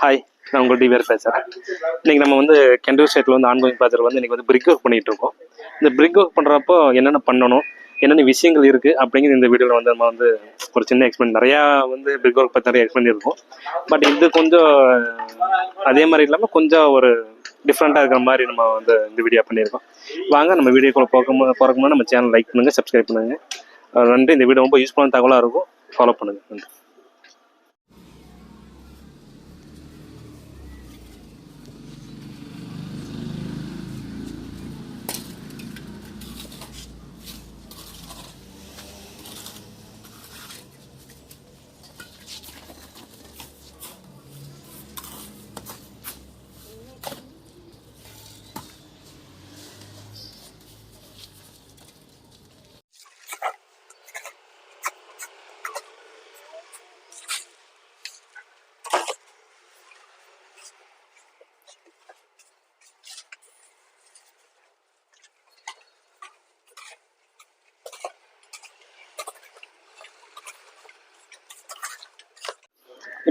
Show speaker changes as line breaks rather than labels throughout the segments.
Hi நான் உங்கள் DVR பேசுகிறேன் இன்றைக்கி நம்ம வந்து கெண்டூர் ஸ்டேட்டில் வந்து ஆன்கோயிங் ப்ராஜெக்ட் வந்து இன்றைக்கி வந்து பிரிக் ஒர்க் பண்ணிகிட்டு இருக்கோம். இந்த பிரிக் ஒர்க் பண்ணுறப்போ என்னென்ன பண்ணணும் என்னென்ன விஷயங்கள் இருக்குது அப்படிங்கிறது இந்த வீடியோவில் வந்து நம்ம வந்து ஒரு சின்ன எக்ஸ்பிளைன் நிறையா வந்து பிரிக் ஒர்க் பற்றி நிறைய எக்ஸ்பிளைன் இருக்கும். பட் இது கொஞ்சம் அதே மாதிரி இல்லாமல் கொஞ்சம் ஒரு டிஃப்ரெண்ட்டாக இருக்கிற மாதிரி நம்ம வந்து இந்த வீடியோ பண்ணியிருக்கோம். வாங்க நம்ம வீடியோக்குள்ள போக போகிறக்கு நம்ம சேனல் லைக் பண்ணுங்கள் சப்ஸ்கிரைப் பண்ணுங்கள் நன்றி இந்த வீடியோ ரொம்ப யூஸ்ஃபுல்லான தகவலாக இருக்கும். ஃபாலோ பண்ணுங்கள் நன்றி.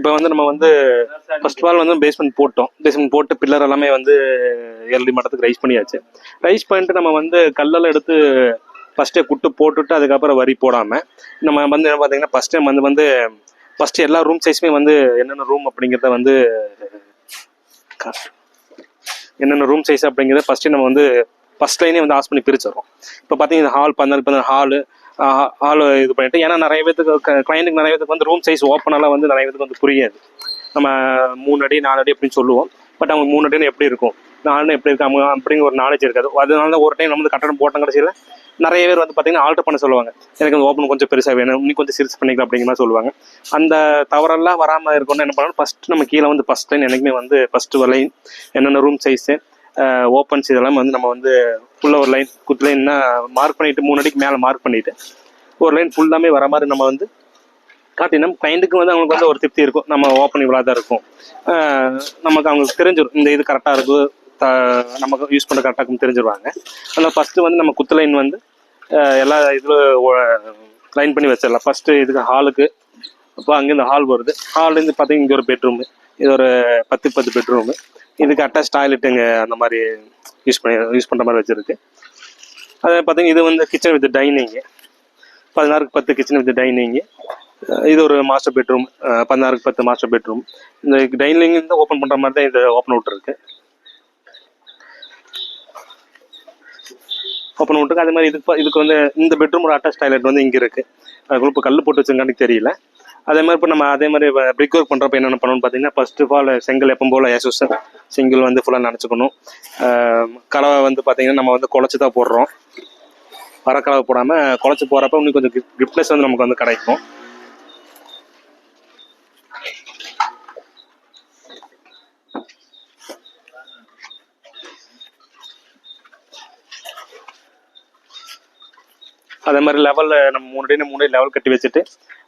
இப்போ வந்து நம்ம வந்து ஃபர்ஸ்ட் ஆல் வந்து பேஸ்மெண்ட் போட்டோம். பேஸ்மெண்ட் போட்டு பில்லர் எல்லாமே வந்து எல்டி மட்டத்துக்கு ரைஸ் பண்ணியாச்சு. ரைஸ் பண்ணிட்டு நம்ம வந்து கல்லெல்லாம் எடுத்து ஃபஸ்ட்டே குட்டு போட்டுட்டு அதுக்கப்புறம் வரி போடாமல் நம்ம வந்து என்ன பார்த்தீங்கன்னா ஃபஸ்ட் டைம் வந்து வந்து ஃபஸ்ட்டு எல்லா ரூம் சைஸுமே வந்து என்னென்ன ரூம் அப்படிங்கிறத வந்து என்னென்ன ரூம் சைஸ் அப்படிங்கிறத ஃபஸ்ட்டு நம்ம வந்து ஃபஸ்ட் லைனே வந்து ஆஸ் பண்ணி பிரிச்சிடறோம். இப்போ பார்த்தீங்கன்னா ஹால் பதினாலு பதினாறு ஹாலு ஆள் இது பண்ணிட்டு. ஏன்னா நிறைய பேத்துக்கு கிளைண்ட்டுக்கு நிறைய பேத்துக்கு வந்து ரூம் சைஸ் ஓப்பனெல்லாம் வந்து நிறைய பேத்துக்கு வந்து புரியாது. நம்ம மூணு அடி நாலு அடி அப்படின்னு சொல்லுவோம். பட் அவங்க மூணு அடின்னு எப்படி இருக்கும்? நாலுன்னு எப்படி இருக்காங்க அப்படிங்கிற ஒரு நாலேஜ் இருக்காது. அதனால தான் ஒரு டைம் நம்ம வந்து கட்டணம் போட்டோம் கடைசியில். நிறைய பேர் வந்து பார்த்தீங்கன்னா ஆல்டர் பண்ண சொல்லுவாங்க. எனக்கு அந்த ஓப்பன் கொஞ்சம் பெருசாக வேணும். இன்னும் கொஞ்சம் சிரிச்சு பண்ணிக்கலாம் அப்படிங்கிற மாதிரி சொல்லுவாங்க. அந்த தவறெல்லாம் வராமல் இருக்கணும்னு என்ன பண்ணணும்? ஃபஸ்ட்டு நம்ம கீழே வந்து ஃபஸ்ட் லைன் எனக்குமே வந்து ஃபஸ்ட்டு லைன் என்னென்ன ரூம் சைஸு ஓப்பன்ஸ் இதெல்லாம் வந்து நம்ம வந்து ஃபுல்லாக ஒரு லைன் குத்து லைன்னா மார்க் பண்ணிட்டு மூணு அடிக்கு மேலே மார்க் பண்ணிட்டு ஒரு லைன் ஃபுல்லாமே வர மாதிரி நம்ம வந்து காட்டினா கிளைண்ட்டுக்கு வந்து அவங்களுக்கு வந்து ஒரு திருப்தி இருக்கும். நம்ம ஓப்பன் இவ்வளோ தான் இருக்கும் நமக்கு அவங்களுக்கு தெரிஞ்சிடும் இந்த இது கரெக்டாக இருக்கும் த- நமக்கு யூஸ் பண்ண கரெக்டாக தெரிஞ்சிருவாங்க. அதனால் ஃபஸ்ட்டு வந்து நம்ம குத்து லைன் வந்து எல்லா இதில் லைன் பண்ணி வச்சிடலாம். ஃபஸ்ட்டு இதுக்கு ஹாலுக்கு அப்போ அங்கேருந்து ஹால் வருது. ஹால்லேருந்து பார்த்தீங்கன்னா இங்கே ஒரு பெட்ரூமு இது ஒரு பத்து பத்து பெட்ரூமு இதுக்கு அட்டாச் டாய்லெட்டுங்க அந்த மாதிரி யூஸ் பண்ணி யூஸ் பண்ணுற மாதிரி வச்சுருக்கு. அது பார்த்தீங்கன்னா இது வந்து கிச்சன் வித் டைனிங்கு பதினாறுக்கு பத்து கிச்சன் வித் டைனிங்கு இது ஒரு மாஸ்டர் பெட்ரூம் பதினாறுக்கு பத்து மாஸ்டர் பெட்ரூம் இந்த டைனிங் தான் ஓப்பன் பண்ணுற மாதிரி தான் இது ஓப்பன் அவுட் இருக்குது ஓப்பன் அவுட்டுக்கு அதே மாதிரி இதுக்கு இதுக்கு வந்து இந்த பெட்ரூமோட அட்டாச் டாய்லெட் வந்து இங்கே இருக்குது அதுக்குள்ள இப்போ கல் போட்டு வச்சுருக்கான்னு தெரியல. அதே மாதிரி இப்போ நம்ம அதே மாதிரி பிரிக் ஒர்க் பண்ணுறப்ப என்னென்ன பண்ணணும்னு பார்த்தீங்கன்னா ஃபர்ஸ்ட் ஆஃப் ஆல் செங்கல் எப்பவும் போல் ஏசூஸ் செங்கல் வந்து ஃபுல்லாக நினச்சிக்கணும். கலவை வந்து பார்த்தீங்கன்னா நம்ம வந்து குழச்சி தான் போடுறோம். கலவை போடாமல் குழச்சி போகிறப்ப இன்னும் கொஞ்சம் கிரிப்னஸ் வந்து நமக்கு வந்து கிடைக்கும். அதே மாதிரி லெவலில் நம்ம மூணு அடி மூணு லெவல் கட்டி வச்சுட்டு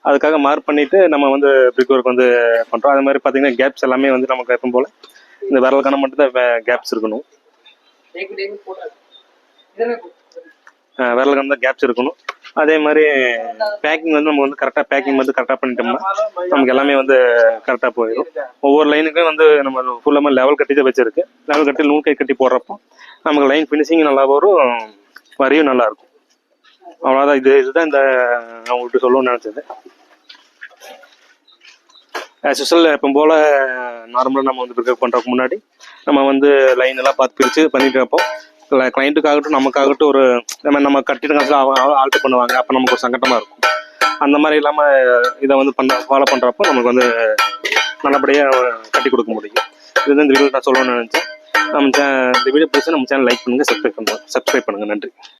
அதுக்காக மார்க் பண்ணிட்டு நம்ம வந்து பிரிக் ஒர்க் வந்து பண்ணுறோம் அதே மாதிரி பார்த்தீங்கன்னா கேப்ஸ் எல்லாமே வந்து நமக்கு எப்பவும் போல். இந்த விரல் கணம் கேப்ஸ் இருக்கணும். விரலுக்கான தான் கேப்ஸ் இருக்கணும். அதே மாதிரி பேக்கிங் வந்து நம்ம வந்து கரெக்டாக பேக்கிங் வந்து கரெக்டாக பண்ணிட்டோம்னா நமக்கு எல்லாமே வந்து கரெக்டாக போயிடும் ஒவ்வொரு லைனுக்கும் வந்து நம்ம ஃபுல்லாக லெவல் கட்டி தான் வச்சிருக்கு. லெவல் கட்டி நூல் கை கட்டி போடுறப்போ நமக்கு லைன் ஃபினிஷிங் நல்லா வரும் வரியும் நல்லாயிருக்கும் அவ்வளோதான் இது இதுதான் இந்த நான் உங்கள்கிட்ட சொல்லணும்னு நினச்சது. ஆஸ் யூஸ்வல் எப்போ போல் நார்மலாக நம்ம வந்து ப்ரிப்பேர் பண்ணுறதுக்கு முன்னாடி நம்ம வந்து லைன் எல்லாம் பார்த்து பிரித்து பண்ணிட்டுறப்போ கிளைண்ட்டுக்காகட்டும் நமக்காகட்டும் ஒரு நம்ம நம்ம கட்டிட்டு காசுல ஆல்ட்ரு பண்ணுவாங்க. அப்போ நமக்கு ஒரு சங்கட்டமாக இருக்கும். அந்த மாதிரி இல்லாமல் இதை வந்து பண்ண ஃபாலோ பண்ணுறப்போ நமக்கு வந்து நல்லபடியாக கட்டி கொடுக்க முடியும். இதுதான் இந்த வீடியோ நான் சொல்லணும்னு நினச்சேன். நம்ம இந்த வீடியோ பிடிச்சா நம்ம சேனல் லைக் பண்ணுங்கள் சப்ஸ்கிரைப் பண்ணுங்கள் சப்ஸ்கிரைப் பண்ணுங்கள் நன்றி.